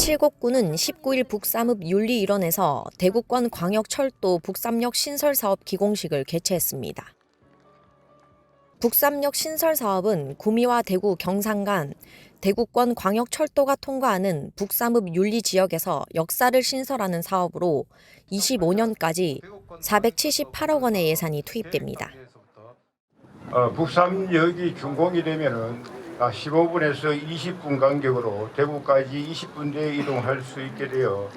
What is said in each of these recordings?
칠곡구는 19일 북삼읍 윤리 일원에서 대구권 광역철도 북삼역 신설 사업 기공식을 개최했습니다. 북삼역 신설 사업은 구미와 대구 경상 간 대구권 광역철도가 통과하는 북삼읍 윤리 지역에서 역사를 신설하는 사업으로 25년까지 478억 원의 예산이 투입됩니다. 어, 북삼역이 준공이 되면은 아, 15분에서 20분 간격으로 대구까지 20분 내에 이동할 수 있게 되어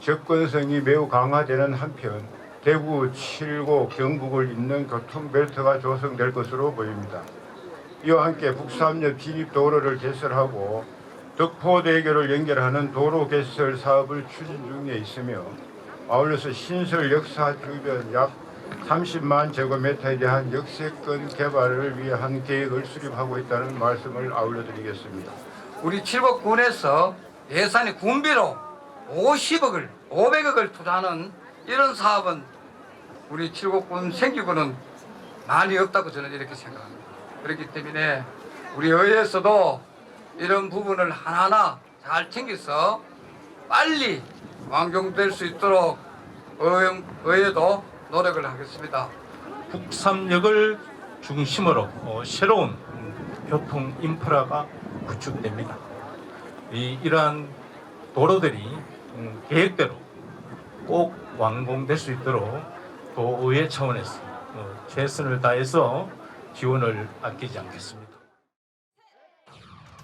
접근성이 매우 강화되는 한편 대구, 칠곡, 경북을 잇는 교통벨트가 조성될 것으로 보입니다. 이와 함께 북삼역 진입 도로를 개설하고 덕포대교를 연결하는 도로 개설 사업을 추진 중에 있으며 아울러서 신설 역사 주변 약 30만 제곱미터에 대한 역세권 개발을 위한 계획을 수립하고 있다는 말씀을 아울러 드리겠습니다. 우리 칠곡군에서 예산이 군비로 50억을 500억을 투자하는 이런 사업은 우리 칠곡군 생기고는 많이 없다고 저는 이렇게 생각합니다. 그렇기 때문에 우리 의회에서도 이런 부분을 하나하나 잘 챙겨서 빨리 완공될 수 있도록 의회- 의회도 노력을 하겠습니다. 북삼역을 중심으로 어, 새로운 음, 교통 인프라가 구축됩니다. 이, 이러한 도로들이 음, 계획대로 꼭 완공될 수 있도록 도의회 차원에서 어, 최선을 다해서 지원을 아끼지 않겠습니다.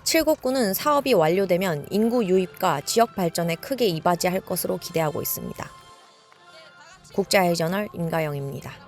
칠곡구는 사업이 완료되면 인구 유입과 지역 발전에 크게 이바지할 것으로 기대하고 있습니다. 국자의 저널 임가영입니다.